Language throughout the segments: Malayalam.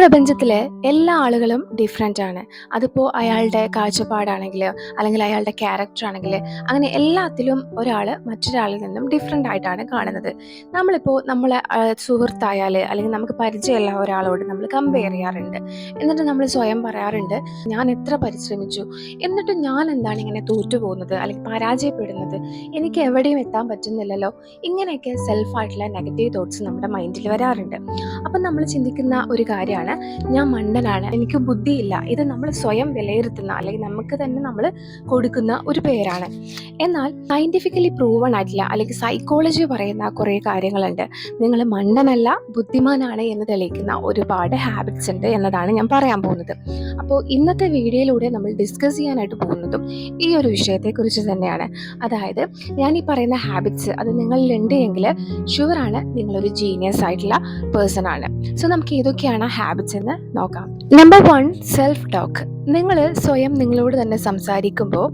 പ്രപഞ്ചത്തിലെ എല്ലാ ആളുകളും ഡിഫറെന്റ് ആണ്. അതിപ്പോൾ അയാളുടെ കാഴ്ചപ്പാടാണെങ്കിൽ അല്ലെങ്കിൽ അയാളുടെ ക്യാരക്ടർ ആണെങ്കിൽ അങ്ങനെ എല്ലാത്തിലും ഒരാൾ മറ്റൊരാളിൽ നിന്നും ഡിഫറെന്റ് ആയിട്ടാണ് കാണുന്നത്. നമ്മളിപ്പോൾ നമ്മളെ സുഹൃത്തായാൽ അല്ലെങ്കിൽ നമുക്ക് പരിചയമുള്ള ഒരാളോട് നമ്മൾ കമ്പയർ ചെയ്യാറുണ്ട്. എന്നിട്ട് നമ്മൾ സ്വയം പറയാറുണ്ട് ഞാൻ എത്ര പരിശ്രമിച്ചു? എന്നിട്ട് ഞാൻ എന്താണ് ഇങ്ങനെ തോറ്റു പോകുന്നത് അല്ലെങ്കിൽ പരാജയപ്പെടുന്നത്? എനിക്ക് എവിടെയും എത്താൻ പറ്റുന്നില്ലല്ലോ? ഇങ്ങനെയൊക്കെ സെൽഫായിട്ടുള്ള നെഗറ്റീവ് തോട്ട്സ് നമ്മുടെ മൈൻഡിൽ വരാറുണ്ട്. അപ്പം നമ്മൾ ചിന്തിക്കുന്ന ഒരു കാര്യമാണ് ഞാൻ മണ്ടനാണ് എനിക്ക് ബുദ്ധിയില്ല ഇത് നമ്മൾ സ്വയം വിലയിരുത്തുന്ന അല്ലെങ്കിൽ നമുക്ക് തന്നെ നമ്മൾ കൊടുക്കുന്ന ഒരു പേരാണ്. എന്നാൽ സയന്റിഫിക്കലി പ്രൂവൺ ആയിട്ടില്ല അല്ലെങ്കിൽ സൈക്കോളജി പറയുന്ന കുറേ കാര്യങ്ങളുണ്ട്. നിങ്ങൾ മണ്ടനല്ല ബുദ്ധിമാനാണ് എന്ന് തെളിയിക്കുന്ന ഒരുപാട് ഹാബിറ്റ്സ് ഉണ്ട് എന്നതാണ് ഞാൻ പറയാൻ പോകുന്നത്. അപ്പോൾ ഇന്നത്തെ വീഡിയോയിലൂടെ നമ്മൾ ഡിസ്കസ് ചെയ്യാനായിട്ട് പോകുന്നതും ഈ ഒരു വിഷയത്തെക്കുറിച്ച് തന്നെയാണ്. അതായത് ഞാൻ ഈ പറയുന്ന ഹാബിറ്റ്സ് അത് നിങ്ങളിലുണ്ട് എങ്കിൽ ഷുവറാണ് നിങ്ങളൊരു ജീനിയസ് ആയിട്ടുള്ള പേഴ്സൺ ആണ് സോ നമുക്ക് ഏതൊക്കെയാണ് ഹാബിറ്റ്സ് എന്ന് നോക്കാം. നമ്പർ വൺ സെൽഫ് ടോക്ക് നിങ്ങൾ സ്വയം നിങ്ങളോട് തന്നെ സംസാരിക്കുമ്പോൾ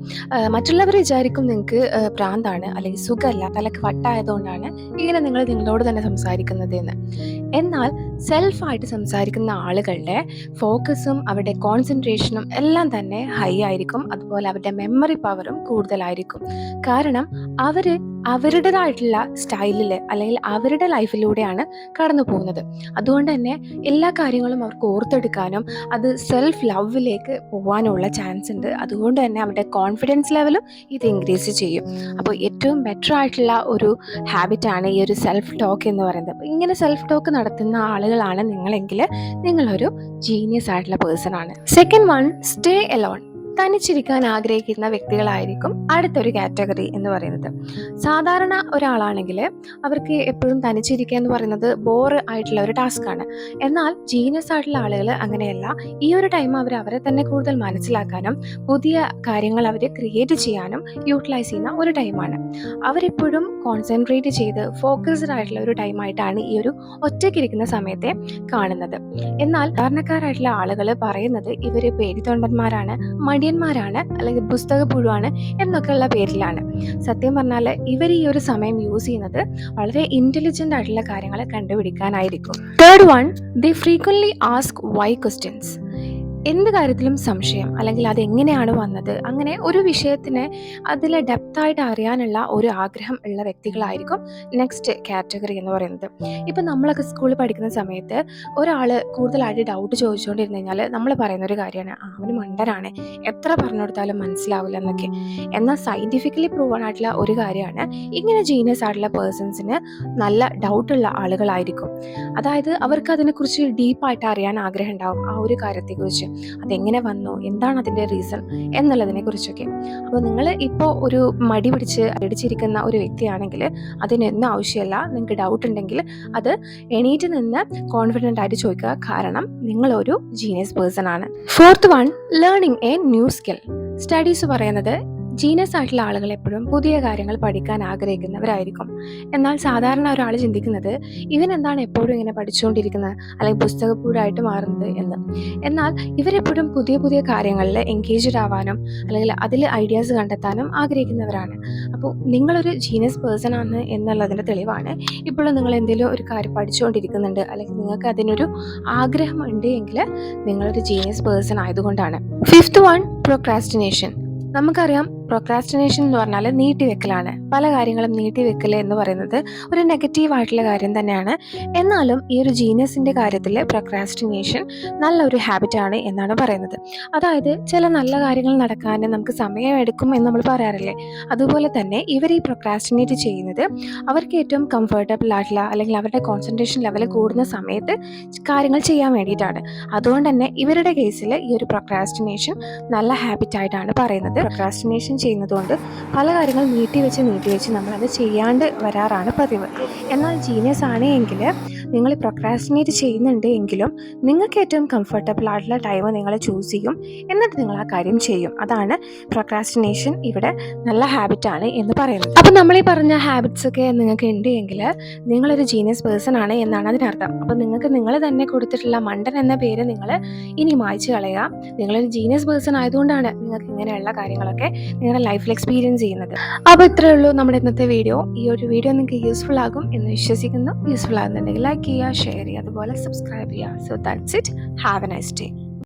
മറ്റുള്ളവർ വിചാരിക്കും നിങ്ങൾക്ക് പ്രാന്താണ് അല്ലെങ്കിൽ സുഖമല്ല തലക്ക് വട്ടായതുകൊണ്ടാണ് ഇങ്ങനെ നിങ്ങൾ നിങ്ങളോട് തന്നെ സംസാരിക്കുന്നത് എന്ന് എന്നാൽ സെൽഫായിട്ട് സംസാരിക്കുന്ന ആളുകളുടെ ഫോക്കസും അവരുടെ കോൺസെൻട്രേഷനും എല്ലാം തന്നെ ഹൈ ആയിരിക്കും. അതുപോലെ അവരുടെ മെമ്മറി പവറും കൂടുതലായിരിക്കും. കാരണം അവർ അവരുടേതായിട്ടുള്ള സ്റ്റൈലിൽ അല്ലെങ്കിൽ അവരുടെ ലൈഫിലൂടെയാണ് കടന്നു പോകുന്നത്. അതുകൊണ്ട് തന്നെ എല്ലാ കാര്യങ്ങളും അവർക്ക് ഓർത്തെടുക്കാനും അത് സെൽഫ് ലവിലേക്ക് പോകാനുള്ള ചാൻസ് ഉണ്ട്. അതുകൊണ്ട് തന്നെ അവരുടെ കോൺഫിഡൻസ് ലെവലും ഇത് ഇൻക്രീസ് ചെയ്യും. അപ്പോൾ ഏറ്റവും ബെറ്റർ ആയിട്ടുള്ള ഒരു ഹാബിറ്റാണ് ഈ ഒരു സെൽഫ് ടോക്ക് എന്ന് പറയുന്നത്. അപ്പോൾ ഇങ്ങനെ സെൽഫ് ടോക്ക് നടത്തുന്ന ആളുകളാണ് നിങ്ങളെങ്കിൽ നിങ്ങളൊരു ജീനിയസ് ആയിട്ടുള്ള പേഴ്സൺ ആണ്. സെക്കൻഡ് വൺ സ്റ്റേ എലോൺ തനിച്ചിരിക്കാൻ ആഗ്രഹിക്കുന്ന വ്യക്തികളായിരിക്കും അടുത്തൊരു കാറ്റഗറി എന്ന് പറയുന്നത്. സാധാരണ ഒരാളാണെങ്കിൽ അവർക്ക് എപ്പോഴും തനിച്ചിരിക്കുക എന്ന് പറയുന്നത് ബോർ ആയിട്ടുള്ള ഒരു ടാസ്ക്കാണ് എന്നാൽ ജീനിയസ് ആയിട്ടുള്ള ആളുകൾ അങ്ങനെയല്ല. ഈ ഒരു ടൈം അവർ അവരെ തന്നെ കൂടുതൽ മനസ്സിലാക്കാനും പുതിയ കാര്യങ്ങൾ അവർ ക്രിയേറ്റ് ചെയ്യാനും യൂട്ടിലൈസ് ചെയ്യുന്ന ഒരു ടൈമാണ് അവരെപ്പോഴും കോൺസെൻട്രേറ്റ് ചെയ്ത് ഫോക്കസ്ഡ് ആയിട്ടുള്ള ഒരു ടൈമായിട്ടാണ് ഈ ഒരു ഒറ്റയ്ക്കിരിക്കുന്ന സമയത്തെ കാണുന്നത്. എന്നാൽ സാധാരണക്കാരായിട്ടുള്ള ആളുകൾ പറയുന്നത് ഇവർ പേടിത്തൊണ്ടന്മാരാണ് മടിയന്മാരാണ് അല്ലെങ്കിൽ പുസ്തക പുഴുവാണ് എന്നൊക്കെയുള്ള പേരിലാണ്. സത്യം പറഞ്ഞാൽ ഇവർ ഈ ഒരു സമയം യൂസ് ചെയ്യുന്നത് വളരെ ഇന്റലിജന്റ് ആയിട്ടുള്ള കാര്യങ്ങൾ കണ്ടുപിടിക്കാനായിരിക്കും. Third one the frequently ask why questions എന്ത് കാര്യത്തിലും സംശയം അല്ലെങ്കിൽ അത് എങ്ങനെയാണ് വന്നത്? അങ്ങനെ ഒരു വിഷയത്തിനെ അതിൽ ഡെപ്തായിട്ട് അറിയാനുള്ള ഒരു ആഗ്രഹം ഉള്ള വ്യക്തികളായിരിക്കും നെക്സ്റ്റ് കാറ്റഗറി എന്ന് പറയുന്നത്. ഇപ്പം നമ്മളൊക്കെ സ്കൂളിൽ പഠിക്കുന്ന സമയത്ത് ഒരാൾ കൂടുതലായിട്ട് ഡൗട്ട് ചോദിച്ചുകൊണ്ടിരുന്നു കഴിഞ്ഞാൽ നമ്മൾ പറയുന്ന ഒരു കാര്യമാണ് അവന് മണ്ടനാണ്. എത്ര പറഞ്ഞു കൊടുത്താലും മനസ്സിലാവില്ല എന്നൊക്കെ. എന്നാൽ സയന്റിഫിക്കലി പ്രൂവൺ ആയിട്ടുള്ള ഒരു കാര്യമാണ് ഇങ്ങനെ ജീനിയസ് ആയിട്ടുള്ള പേഴ്സൺസിന് നല്ല ഡൗട്ടുള്ള ആളുകളായിരിക്കും. അതായത് അവർക്ക് അതിനെക്കുറിച്ച് ഡീപ്പായിട്ട് അറിയാൻ ആഗ്രഹം ഉണ്ടാവും ആ ഒരു കാര്യത്തെക്കുറിച്ച്. അതെങ്ങനെ വന്നു? എന്താണ് അതിന്റെ റീസൺ എന്നുള്ളതിനെ കുറിച്ചൊക്കെ. അപ്പോൾ നിങ്ങൾ ഇപ്പോൾ ഒരു മടി പിടിച്ച് അടിച്ചിരിക്കുന്ന ഒരു വ്യക്തിയാണെങ്കിൽ അതിനൊന്നും ആവശ്യമില്ല. നിങ്ങൾക്ക് ഡൗട്ട് ഉണ്ടെങ്കിൽ അത് എണീറ്റ് നിന്ന് കോൺഫിഡന്റ് ആയിട്ട് ചോദിക്കുക. കാരണം നിങ്ങളൊരു ജീനിയസ് പേഴ്സൺ ആണ്. Fourth one learning a new skill studies പറയുന്നത് ജീനിയസ് ആയിട്ടുള്ള ആളുകൾ എപ്പോഴും പുതിയ കാര്യങ്ങൾ പഠിക്കാൻ ആഗ്രഹിക്കുന്നവരായിരിക്കും. എന്നാൽ സാധാരണ ഒരാൾ ചിന്തിക്കുന്നത് ഇവൻ എന്താണ് എപ്പോഴും ഇങ്ങനെ പഠിച്ചുകൊണ്ടിരിക്കുന്നത്? അല്ലെങ്കിൽ പുസ്തകപ്പൂഴായിട്ട് മാറുന്നത് എന്ന്. എന്നാൽ ഇവരെപ്പോഴും പുതിയ പുതിയ കാര്യങ്ങളിൽ എൻഗേജ്ഡ് ആവാനും അല്ലെങ്കിൽ അതിൽ ഐഡിയാസ് കണ്ടെത്താനും ആഗ്രഹിക്കുന്നവരാണ്. അപ്പോൾ നിങ്ങളൊരു ജീനസ് പേഴ്സൺ ആണ് എന്നുള്ളതിന്റെ തെളിവാണ്. ഇപ്പോഴും നിങ്ങൾ എന്തെങ്കിലും ഒരു കാര്യം പഠിച്ചുകൊണ്ടിരിക്കുന്നുണ്ട് അല്ലെങ്കിൽ നിങ്ങൾക്ക് അതിനൊരു ആഗ്രഹം ഉണ്ട് എങ്കിൽ നിങ്ങളൊരു ജീനിയസ് പേഴ്സൺ ആയതുകൊണ്ടാണ്. ഫിഫ്ത്ത് വൺ പ്രൊക്രാസ്റ്റിനേഷൻ നമുക്കറിയാം പ്രൊക്രാസ്റ്റിനേഷൻ എന്ന് പറഞ്ഞാൽ നീട്ടിവെക്കലാണ്. പല കാര്യങ്ങളും നീട്ടിവെക്കൽ എന്ന് പറയുന്നത് ഒരു നെഗറ്റീവ് ആയിട്ടുള്ള കാര്യം തന്നെയാണ്. എന്നാലും ഈ ഒരു ജീനിയസിന്റെ കാര്യത്തിൽ പ്രൊക്രാസ്റ്റിനേഷൻ നല്ലൊരു ഹാബിറ്റാണ് എന്നാണ് പറയുന്നത്. അതായത് ചില നല്ല കാര്യങ്ങൾ നടക്കാൻ നമുക്ക് സമയമെടുക്കും എന്ന് നമ്മൾ പറയാറില്ലേ? അതുപോലെ തന്നെ ഇവർ ഈ പ്രൊക്രാസ്റ്റിനേറ്റ് ചെയ്യുന്നത് അവർക്ക് ഏറ്റവും കംഫർട്ടബിൾ ആയിട്ടുള്ള അല്ലെങ്കിൽ അവരുടെ കോൺസെൻട്രേഷൻ ലെവൽ കൂടുന്ന സമയത്ത് കാര്യങ്ങൾ ചെയ്യാൻ വേണ്ടിയിട്ടാണ്. അതുകൊണ്ട് തന്നെ ഇവരുടെ കേസിൽ ഈ ഒരു പ്രൊക്രാസ്റ്റിനേഷൻ നല്ല ഹാബിറ്റായിട്ടാണ് പറയുന്നത്. പ്രൊക്രാസ്റ്റിനേഷൻ ചെയ്യുന്നതുകൊണ്ട് പല കാര്യങ്ങൾ നീട്ടി വെച്ച് നീട്ടി വെച്ച് നമ്മളത് ചെയ്യാണ്ട് വരാറാണ് പതിവ്. എന്നാൽ ജീനിയസ് ആണ് എങ്കിൽ നിങ്ങൾ പ്രൊക്രാസ്റ്റിനേറ്റ് ചെയ്യുന്നുണ്ട് എങ്കിലും നിങ്ങൾക്ക് ഏറ്റവും കംഫർട്ടബിൾ ആയിട്ടുള്ള ടൈം നിങ്ങൾ ചൂസ് ചെയ്യും. എന്നിട്ട് നിങ്ങൾ ആ കാര്യം ചെയ്യും. അതാണ് പ്രൊക്രാസ്റ്റിനേഷൻ ഇവിടെ നല്ല ഹാബിറ്റാണ് എന്ന് പറയുന്നത്. അപ്പോൾ നമ്മളീ പറഞ്ഞ ഹാബിറ്റ്സ് ഒക്കെ നിങ്ങൾക്ക് ഉണ്ട് എങ്കിൽ നിങ്ങളൊരു ജീനിയസ് പേഴ്സൺ ആണ് എന്നാണ് അതിനർത്ഥം. അപ്പോൾ നിങ്ങൾക്ക് നിങ്ങൾ തന്നെ കൊടുത്തിട്ടുള്ള മണ്ടൻ എന്ന പേര് നിങ്ങൾ ഇനി മായ്ച്ചു കളയുക. നിങ്ങളൊരു ജീനിയസ് പേഴ്സൺ ആയതുകൊണ്ടാണ് നിങ്ങൾക്ക് ഇങ്ങനെയുള്ള കാര്യങ്ങളൊക്കെ നിങ്ങളുടെ ലൈഫിൽ എക്സ്പീരിയൻസ് ചെയ്യുന്നത്. അപ്പോൾ ഇത്രയേ ഉള്ളൂ നമ്മുടെ ഇന്നത്തെ വീഡിയോ ഈ ഒരു വീഡിയോ നിങ്ങൾക്ക് യൂസ്ഫുൾ ആകും എന്ന് വിശ്വസിക്കുന്നു. യൂസ്ഫുൾ ആകുന്നുണ്ടെങ്കിൽ ലൈക്ക് ചെയ്യുക ഷെയർ ചെയ്യുക അതുപോലെ സബ്സ്ക്രൈബ് ചെയ്യുക. So that's it have a nice day